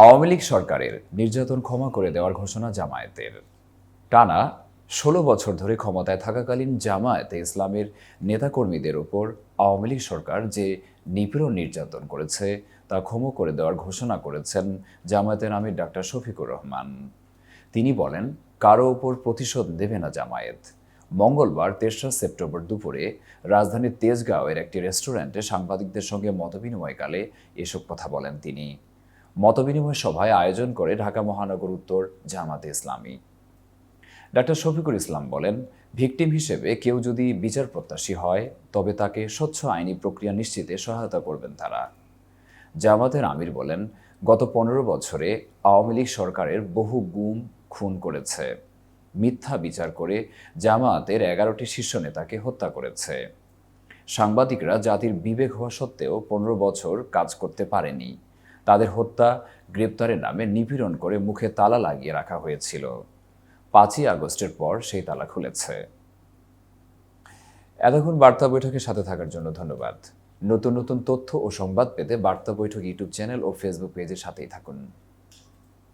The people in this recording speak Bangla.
আওয়ামী লীগ সরকারের নির্যাতন ক্ষমা করে দেওয়ার ঘোষণা জামায়াতের। টানা ষোলো বছর ধরে ক্ষমতায় থাকাকালীন জামায়াতে ইসলামের নেতাকর্মীদের ওপর আওয়ামী লীগ সরকার যে নিপীড়ন নির্যাতন করেছে, তা ক্ষমা করে দেওয়ার ঘোষণা করেছেন জামায়াতের আমির ডাক্তার শফিকুর রহমান। তিনি বলেন, কারও ওপর প্রতিশোধ দেবে না জামায়াত। মঙ্গলবার তেসরা সেপ্টেম্বর দুপুরে রাজধানীর তেজগাঁওয়ের একটি রেস্টুরেন্টে সাংবাদিকদের সঙ্গে মতবিনিময়কালে এসব কথা বলেন তিনি। মতবিনিময় সভায় আয়োজন করে ঢাকা মহানগর উত্তর জামাতে ইসলামী। ডাক্তার শফিকুল ইসলাম বলেন, ভিকটিম হিসেবে কেউ যদি বিচার প্রত্যাশী হয়, তবে তাকে স্বচ্ছ আইনি প্রক্রিয়া নিশ্চিতে সহায়তা করবেন তারা। জামাতের আমির বলেন, গত পনেরো বছরে আওয়ামী লীগ সরকারের বহু গুম, খুন করেছে। মিথ্যা বিচার করে জামায়াতের এগারোটি শীর্ষ নেতাকে হত্যা করেছে। সাংবাদিকরা জাতির বিবেক হওয়া সত্ত্বেও পনেরো বছর কাজ করতে পারেনি। তাদের হত্যা গ্রেপ্তারের নামে নিপীড়ন করে মুখে তালা লাগিয়ে রাখা হয়েছিল। পাঁচই আগস্টের পর সেই তালা খুলেছে। এতক্ষণ বার্তা বৈঠকের সাথে থাকার জন্য ধন্যবাদ। নতুন নতুন তথ্য ও সংবাদ পেতে বার্তা বৈঠক ইউটিউব চ্যানেল ও ফেসবুক পেজের সাথেই থাকুন।